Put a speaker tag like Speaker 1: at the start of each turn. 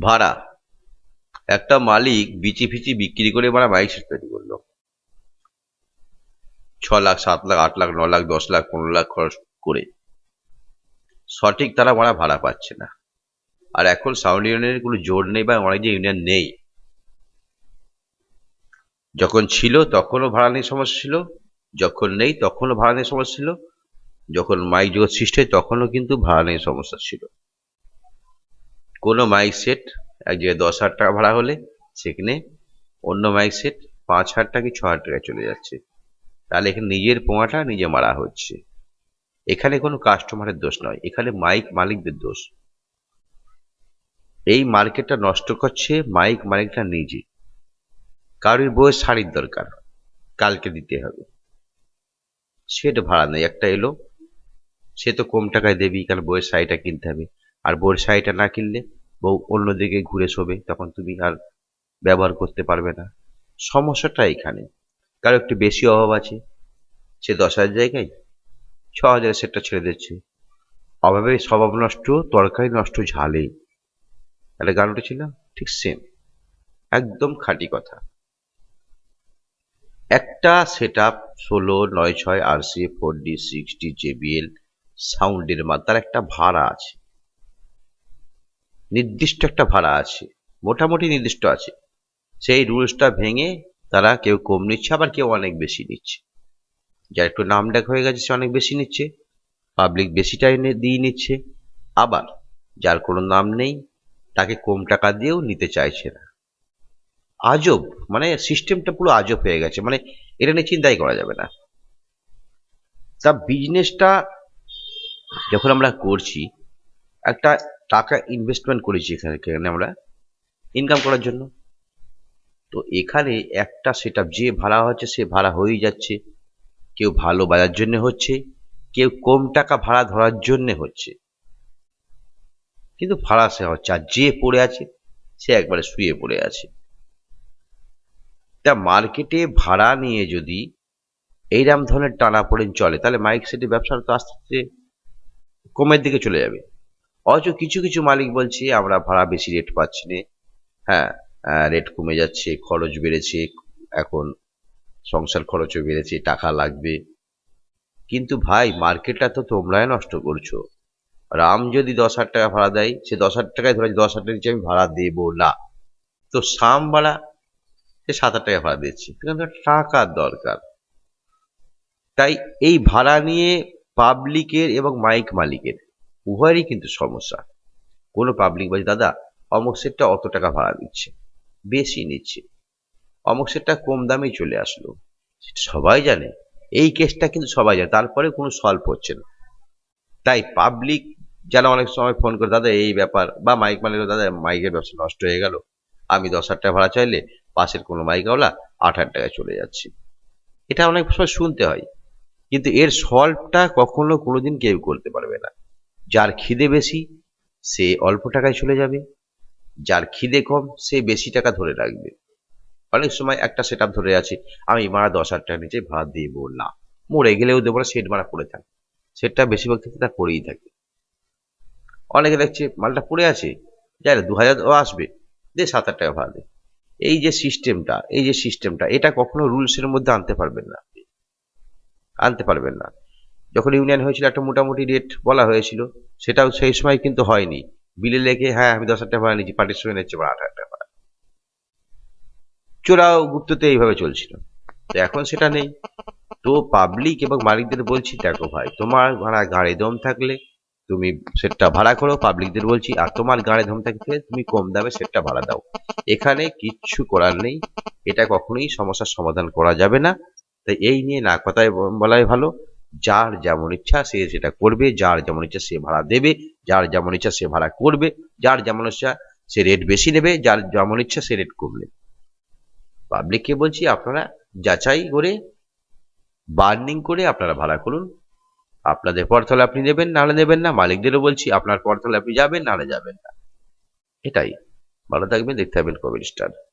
Speaker 1: ভাড়া। একটা মালিক বিচি ফিচি বিক্রি করে মানে মাইক সেট তৈরি করল। ছ লাখ, সাত লাখ, আট লাখ, ন লাখ, দশ লাখ, পনেরো লাখ খরচ করে। সঠিক তারা মারা ভাড়া পাচ্ছে না। আর এখন সাউন্ড ইউনিয়নের কোনো জোর নেই বা অনেক যে ইউনিয়ন নেই। যখন ছিল তখনও ভাড়া নিয়ে সমস্যা ছিল, যখন নেই তখনও ভাড়া নিয়ে সমস্যা ছিল, যখন মাইক জগৎ সৃষ্টি হয় তখনও কিন্তু ভাড়া নিয়ে সমস্যা ছিল। কোনো মাইক সেট এক জায়গায় দশ হাজার টাকা ভাড়া হলে সেখানে অন্য মাইক সেট পাঁচ হাজার টাকা কি ছ হাজার টাকা চলে যাচ্ছে। তাহলে এখানে নিজের পোঙাটা নিজে মারা হচ্ছে। এখানে কোনো কাস্টমারের দোষ নয়, এখানে মাইক মালিকদের দোষ। এই মার্কেটটা নষ্ট করছে মাইক মালিকটা নিজে। কারোর বইয়ের শাড়ির দরকার, কালকে দিতে হবে। সেট ভাড়া নেই, একটা এলো, সে তো কম টাকায় দেবি কারণ বইয়ের শাড়িটা কিনতে হবে। আর বইয়ের শাড়িটা না কিনলে বউ অন্যদিকে ঘুরে শোবে, তখন তুমি আর ব্যবহার করতে পারবে না। সমস্যাটা এখানে। কারও একটু বেশি অভাব আছে, সে দশ হাজার জায়গায় ছ হাজার সেটটা ছেড়ে দিচ্ছে। অভাবে স্বভাব নষ্ট, তরকারি নষ্ট, ঝালে। একটা গান উঠেছিল ঠিক সেম একদম খাঁটি কথা। একটা সেট আপ ষোলো, নয়, ছয় আর C four D six D JBL সাউন্ডের তার একটা ভাড়া আছে। নির্দিষ্ট একটা ভাড়া আছে, মোটামুটি নির্দিষ্ট আছে। সেই রুলসটা ভেঙে তারা কেউ কম নিচ্ছে, আবার কেউ অনেক বেশি নিচ্ছে। যার একটু নাম ডাক হয়ে গেছে, সে অনেক বেশি নিচ্ছে। পাবলিক বেশিটাই দিয়ে নিচ্ছে। আবার যার কোনো নাম নেই, তাকে কম টাকা দিয়েও নিতে চাইছে না। আজব মানে সিস্টেমটা পুরো আজব হয়ে গেছে। মানে এটা নিয়ে চিন্তাই করা যাবে না। তা বিজনেসটা যখন আমরা করছি একটা টাকা ইনভেস্টমেন্ট করেছি এখানে এখানে আমরা ইনকাম করার জন্য। তো এখানে একটা সেট যে ভাড়া হচ্ছে সে ভাড়া হয়েই যাচ্ছে। কেউ ভালো বাজার জন্য হচ্ছে, কেউ কম টাকা ভাড়া ধরার জন্য হচ্ছে। কিন্তু ভাড়া সে হচ্ছে, আর যে পড়ে আছে, সে একবারে শুয়ে পড়ে আছে। তা মার্কেটে ভাড়া নিয়ে যদি এইরকম ধরনের টানা পড়েন চলে, তাহলে মাইক সেটে ব্যবসাটা তো আস্তে আস্তে কমের দিকে চলে যাবে। অথচ কিছু কিছু মালিক বলছে, আমরা ভাড়া বেশি রেট পাচ্ছি না। হ্যাঁ রেট কমে যাচ্ছে, খরচ বেড়েছে, এখন সংসার খরচও বেড়েছে, টাকা লাগবে। কিন্তু ভাই, মার্কেটটা তো তোমরাই নষ্ট করছ। রাম যদি দশ হাজার টাকা ভাড়া দেয়, সে দশ হাজার টাকায় ধরে দশ হাজার টাকা নিচে আমি ভাড়া দেবো না। তো সাম ভাড়া, সে সাত হাজার টাকা ভাড়া দিচ্ছে। কিন্তু টাকার দরকার। তাই এই ভাড়া নিয়ে পাবলিকের এবং মাইক মালিকের উভয়েরই কিন্তু সমস্যা। কোনো পাবলিক বলছে দাদা, অমুক সেটটা অত টাকা ভাড়া দিচ্ছে বেশি নিচ্ছে। অমুক সেটটা কম দামেই চলে আসলো। সেটা সবাই জানে। এই কেসটা কিন্তু সবাই জানে। তারপরে কোনো সলভ হচ্ছে না। তাই পাবলিক যারা অনেক সময় ফোন করে, দাদা, এই ব্যাপার বা মাইক মালিক দাদা মাইকের ব্যবসা নষ্ট হয়ে গেল। আমি দশ হাজার টাকা ভাড়া চাইলে পাশের কোনো মাইকওয়ালা আট হাজার টাকায় চলে যাচ্ছে। এটা অনেক সময় শুনতে হয়। কিন্তু এর সলভটা কখনো কোনোদিন কেউ করতে পারবে না। যার খিদে বেশি, সে অল্প টাকায় চলে যাবে। যার খিদে কম, সে বেশি টাকা ধরে রাখবে। অনেক সময় একটা সেট আপ ধরে আছে, আমি মারা দশ হাজার টাকা নিচে ভাড়া দিব না মরে গেলেও দেবো না সেট মারা পড়ে থাকে। সেটটা বেশিরভাগ ক্ষেত্রে তার পড়েই থাকে। অনেকে দেখছে মালটা পড়ে আছে, যাই না দু হাজার আসবে, দে সাত হাজার টাকা ভাড়া দে। এই যে সিস্টেমটা এই যে সিস্টেমটা এটা কখনো রুলসের মধ্যে আনতে পারবেন না আনতে পারবেন না। যখন ইউনিয়ন হয়েছিল একটা মোটামুটি রেট বলা হয়েছিল, সেটাও সেই সময় কিন্তু হয়নি। বিলে লেগে হ্যাঁ আমি দশ হাজার টাকা ভাড়া নিচ্ছি সঙ্গে নিচ্ছে আট হাজার টাকা ভাড়া চোরাও গুপ্ততে এইভাবে চলছিল। তো এখন সেটা নেই। তো পাবলিক এবং মালিকদের বলছি, দেখো ভাই, তোমার ভাড়া গাড়ি দম থাকলে তুমি সেটটা ভাড়া করো পাবলিকদের বলছি, আর তোমার গাড়ি দম থাকলে তুমি কম দামে সেটটা ভাড়া দাও। এখানে কিচ্ছু করার নেই। এটা কখনোই সমস্যার সমাধান করা যাবে না। তাই এই নিয়ে না কথায় বলাই ভালো। যার যেমন ইচ্ছা সে সেটা করবে, যার যেমন ইচ্ছা সে ভাড়া দেবে, যার যেমন ইচ্ছা সে ভাড়া করবে, যার যেমন ইচ্ছা সে রেট বেশি নেবে, যার যেমন ইচ্ছা সে রেট কম নেবে পাবলিককে বলছি, আপনারা যাচাই করে বার্নিং করে আপনারা ভাড়া করুন। আপনাদের পরতলে আপনি নেবেন, নাহলে নেবেন না। মালিকদেরও বলছি, আপনার পরতলে আপনি যাবেন, নাহলে যাবেন না। এটাই। ভালো থাকবেন, দেখতে থাকবেন কবির স্টার।